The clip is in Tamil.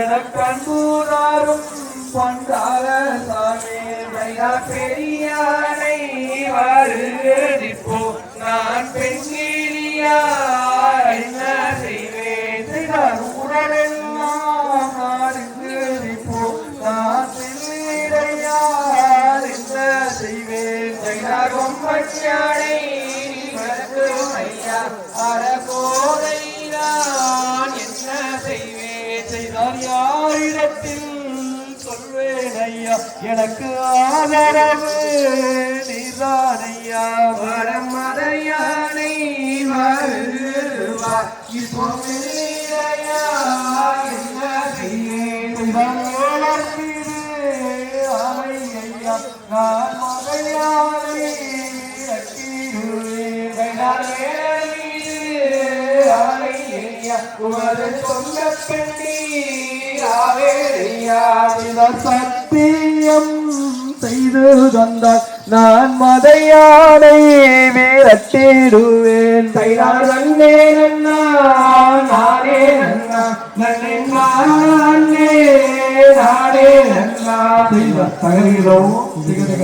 எனக்கன்பூராரும் பொன்றாள சாமி பெரியார் செய்தார் கொம்பச்சானை வளர்க்கும் என்ன செய்வேன் செய்தார் யாரிடத்தில் சொல்வேன் ஐயா. எனக்கு ஆதரவு நீதான் ஐயா. வரமதையானை வருவா. இப்போ நான் மகையானை உமது சொந்த சத்தியம் செய்து தந்தால் நான் மதையானை விரட்டிடுவேன் தைரார் நன்னே நன்னா நானே நன்னா நன்னே நானே దైవ తగలిలో దిగదగ